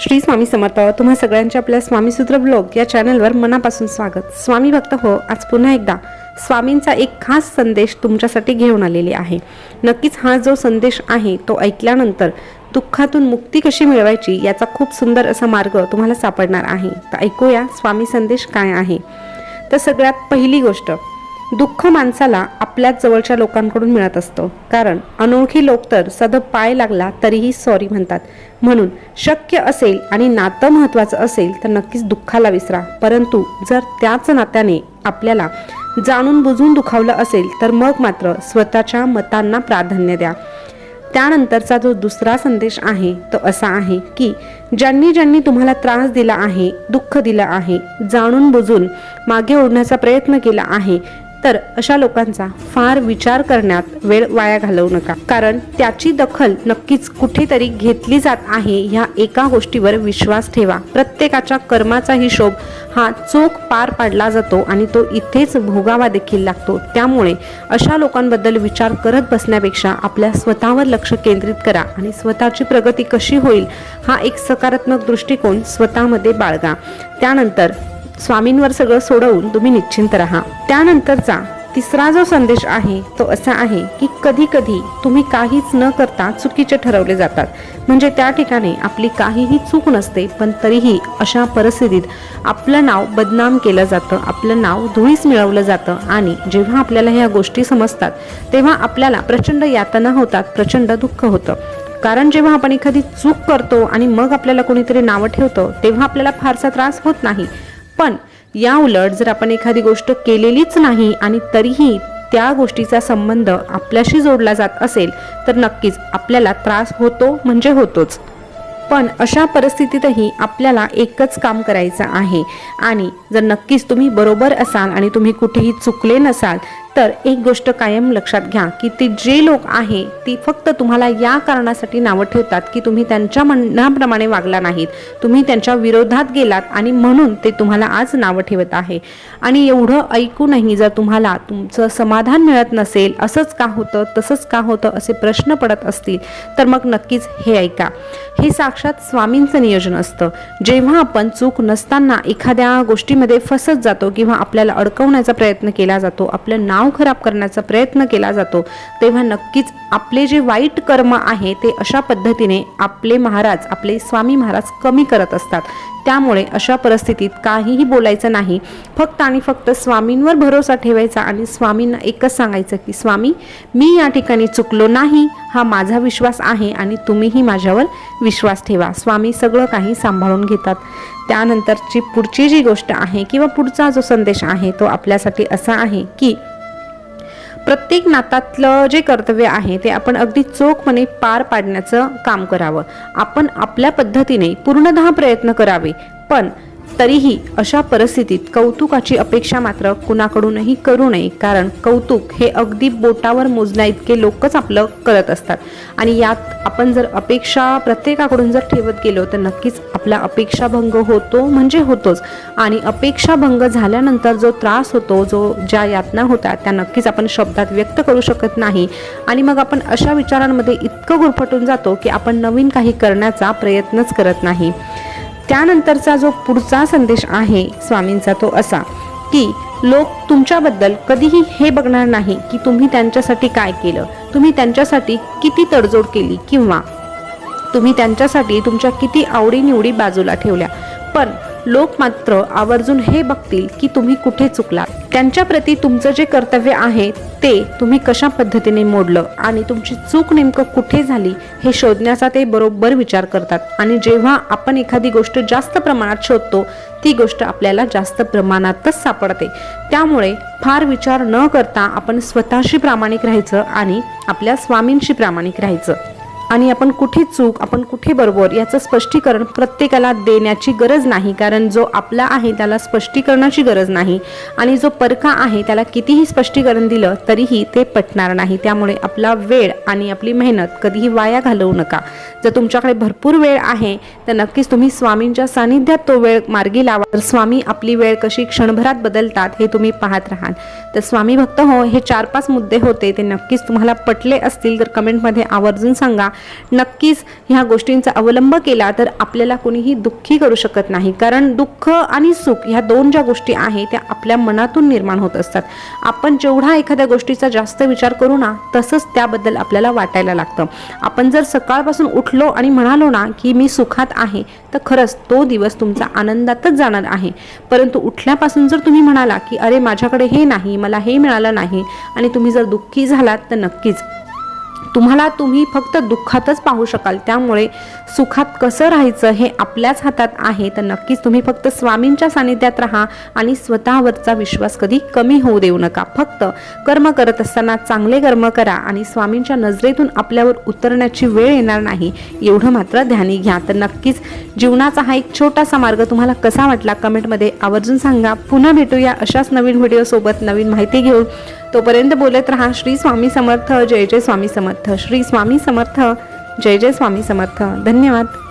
श्री स्वामी समर्थ तुम्हा सगळ्यांच्या आपल्या स्वामीसूत्र ब्लॉग या चॅनलवर मनापासून स्वागत. स्वामी भक्त हो आज पुन्हा एकदा स्वामींचा एक खास संदेश तुमच्यासाठी घेऊन आलेले आहे. नक्कीच हा जो संदेश आहे तो ऐकल्यानंतर दुःखातून मुक्ती कशी मिळवायची याचा खूप सुंदर असा मार्ग तुम्हाला सापडणार आहे. तर ऐकूया स्वामी संदेश काय आहे. तर सगळ्यात पहिली गोष्ट दुःख माणसाला आपल्याच जवळच्या लोकांकडून मिळत असतं. कारण अनोळखी लोक तर सद पाय लागला तरीही सॉरी म्हणतात. म्हणून शक्य असेल आणि नातं महत्त्वाचं असेल तर नक्कीच दुःखाला विसरा. परंतु जर त्याच नात्याने आपल्याला जाणून बुजून दुखावलं असेल तर मग मात्र स्वतःच्या मतांना प्राधान्य द्या. त्यानंतरचा जो दुसरा संदेश आहे तो असा आहे की ज्यांनी ज्यांनी तुम्हाला त्रास दिला आहे दुःख दिलं आहे जाणून बुजून मागे ओढण्याचा प्रयत्न केला आहे तर अशा लोकांचा फार विचार करण्यात वेळ वाया घालवू नका. कारण त्याची दखल नक्कीच कुठेतरी घेतली जात आहे ह्या एका गोष्टीवर विश्वास ठेवा. प्रत्येकाच्या कर्माचा हिशोब हा चोख पार पाडला जातो आणि तो इथेच भोगावा देखील लागतो. त्यामुळे अशा लोकांबद्दल विचार करत बसण्यापेक्षा आपल्या स्वतःवर लक्ष केंद्रित करा आणि स्वतःची प्रगती कशी होईल हा एक सकारात्मक दृष्टिकोन स्वतःमध्ये बाळगा. त्यानंतर स्वामींवर सगळं सोडवून तुम्ही निश्चिंत राहा. त्यानंतरचा तिसरा जो संदेश आहे तो असा आहे की कधी कधी तुम्ही काहीच न करता चुकीचे ठरवले जातात. म्हणजे त्या ठिकाणी आपली काहीही चूक नसते पण तरीही अशा परिस्थितीत आपलं नाव बदनाम केलं जातं आपलं नाव धुळीस मिळवलं जातं आणि जेव्हा आपल्याला ह्या गोष्टी समजतात तेव्हा आपल्याला प्रचंड यातना होतात प्रचंड दुःख होतं. कारण जेव्हा आपण एखादी चूक करतो आणि मग आपल्याला कोणीतरी नावं ठेवतं तेव्हा आपल्याला फारसा त्रास होत नाही. पण या उलट जर आपण एखादी गोष्ट केलेलीच नाही आणि तरीही त्या गोष्टीचा संबंध आपल्याशी जोडला जात असेल तर नक्कीच आपल्याला त्रास होतो म्हणजे होतोच. पण अशा परिस्थितीतही आपल्याला एकच काम करायचं आहे. आणि जर नक्कीच तुम्ही बरोबर असाल आणि तुम्ही कुठेही चुकले नसाल तर एक गोष्ट कायम लक्षात घ्या की ते जे लोक आहे ती फक्त तुम्हाला या कारणासाठी नावं ठेवतात की तुम्ही त्यांच्या म्हणण्याप्रमाणे वागला नाहीत. तुम्ही त्यांच्या विरोधात गेलात आणि म्हणून ते तुम्हाला आज नावं ठेवत आहे. आणि एवढं ऐकूनही जर तुम्हाला तुमचं समाधान मिळत नसेल असंच का होतं तसंच का होतं असे प्रश्न पडत असतील तर मग नक्कीच हे ऐका. हे साक्षात स्वामींचं नियोजन असतं. जेव्हा आपण चूक नसताना एखाद्या गोष्टीमध्ये फसत जातो किंवा आपल्याला अडकवण्याचा प्रयत्न केला जातो आपलं नाव खराब करण्याचा प्रयत्न केला जातो. तेव्हा नक्कीच आपले जे वाईट कर्म आहे ते अशा पद्धतीने आपले महाराज आपले स्वामी महाराज कमी करत असतात. त्यामुळे अशा परिस्थितीत काहीही बोलायचं नाही. फक्त आणि फक्त स्वामींवर भरोसा ठेवायचा आणि स्वामींना एकच सांगायचं की स्वामी मी या ठिकाणी चुकलो नाही. हा माझा विश्वास आहे आणि तुम्हीही माझ्यावर विश्वास ठेवा. स्वामी सगळं काही सांभाळून घेतात. त्यानंतरची पुढची जी गोष्ट आहे किंवा पुढचा जो संदेश आहे तो आपल्यासाठी असा आहे की प्रत्येक नातातलं जे कर्तव्य आहे ते आपण अगदी चोखपणे पार पाडण्याचं काम करावं. आपण आपल्या पद्धतीने पूर्णतः प्रयत्न करावे. पण तरीही अशा परिस्थितीत कौतुकाची अपेक्षा मात्र कुणाकडूनही करू नये कारण कौतुक हे अगदी बोटावर मोजण्या इतके लोकच आपलं करत असतात. आणि यात आपण जर अपेक्षा प्रत्येकाकडून जर ठेवत गेलो तर नक्कीच आपला अपेक्षाभंग होतो म्हणजे होतोच. आणि अपेक्षाभंग झाल्यानंतर जो त्रास होतो जो ज्या यातना होतात त्या नक्कीच आपण शब्दात व्यक्त करू शकत नाही. आणि मग आपण अशा विचारांमध्ये इतकं गुरफटून जातो की आपण नवीन काही करण्याचा प्रयत्नच करत नाही. त्यानंतरचा जो पुढचा संदेश आहे स्वामींचा तो असा की लोक तुमच्याबद्दल कधीही हे बघणार नाही की तुम्ही त्यांच्यासाठी काय केलं. तुम्ही त्यांच्यासाठी किती तडजोड केली किंवा तुम्ही त्यांच्यासाठी तुमच्या किती आवडीनिवडी बाजूला ठेवल्या. पण लोक मात्र आवर्जून हे बघतील की तुम्ही कुठे चुकलात. त्यांच्याप्रती तुमचं जे कर्तव्य आहे ते तुम्ही कशा पद्धतीने मोडलं आणि तुमची चूक नेमकं कुठे झाली हे शोधण्याचा ते बरोबर विचार करतात. आणि जेव्हा आपण एखादी गोष्ट जास्त प्रमाणात शोधतो ती गोष्ट आपल्याला जास्त प्रमाणातच सापडते. त्यामुळे फार विचार न करता आपण स्वतःशी प्रामाणिक राहायचं आणि आपल्या स्वामींशी प्रामाणिक राहायचं. आणि आपण कुठे चूक आपण कुठे बरोबर याचं स्पष्टीकरण प्रत्येकाला देण्याची गरज नाही. कारण जो आपला आहे त्याला स्पष्टीकरणाची गरज नाही. आणि जो परका आहे त्याला कितीही स्पष्टीकरण दिलं तरीही ते पटणार नाही. त्यामुळे आपला वेळ आणि आपली मेहनत कधीही वाया घालवू नका. जर तुमच्याकडे भरपूर वेळ आहे तर नक्कीच तुम्ही स्वामींच्या सानिध्यात तो वेळ मार्गी लावा. तर स्वामी आपली वेळ कशी क्षणभरात बदलतात हे तुम्ही पाहत राहाल. तर स्वामी भक्त हो हे चार पाच मुद्दे होते ते नक्कीच तुम्हाला पटले असतील तर कमेंटमध्ये आवर्जून सांगा. नक्कीच ह्या गोष्टींचा अवलंब केला तर आपल्याला कोणीही दुःखी करू शकत नाही. कारण दुःख आणि सुख ह्या दोन ज्या गोष्टी आहेत त्या आपल्या मनातून निर्माण होत असतात. आपण जेवढा एखाद्या गोष्टीचा जास्त विचार करू ना तसंच त्याबद्दल आपल्याला वाटायला लागतं. आपण जर सकाळपासून उठलो आणि म्हणालो ना की मी सुखात आहे तर खरंच तो दिवस तुमचा आनंदातच जाणार आहे. परंतु उठल्यापासून जर तुम्ही म्हणाला की अरे माझ्याकडे हे नाही मला हे मिळालं नाही आणि तुम्ही जर दुःखी झालात तर नक्कीच तुम्हाला तुम्ही फक्त दुःखातच पाहू शकाल. त्यामुळे सुखात कसं राहायचं हे आपल्याच हातात आहे. तर नक्कीच तुम्ही फक्त स्वामींच्या सानिध्यात राहा आणि स्वतःवरचा विश्वास कधी कमी होऊ देऊ नका. फक्त कर्म करत असताना चांगले कर्म करा आणि स्वामींच्या नजरेतून आपल्यावर उतरण्याची वेळ येणार नाही. एवढं मात्र ध्यानी घ्या. तर नक्कीच जीवनाचा हा एक छोटासा मार्ग तुम्हाला कसा वाटला? कमेंटमध्ये आवर्जून सांगा. पुन्हा भेटूया अशाच नवीन व्हिडिओसोबत नवीन माहिती घेऊन. तोपर्यंत बोलत रहा श्री स्वामी समर्थ जय जय स्वामी समर्थ श्री स्वामी समर्थ जय जय स्वामी समर्थ. धन्यवाद.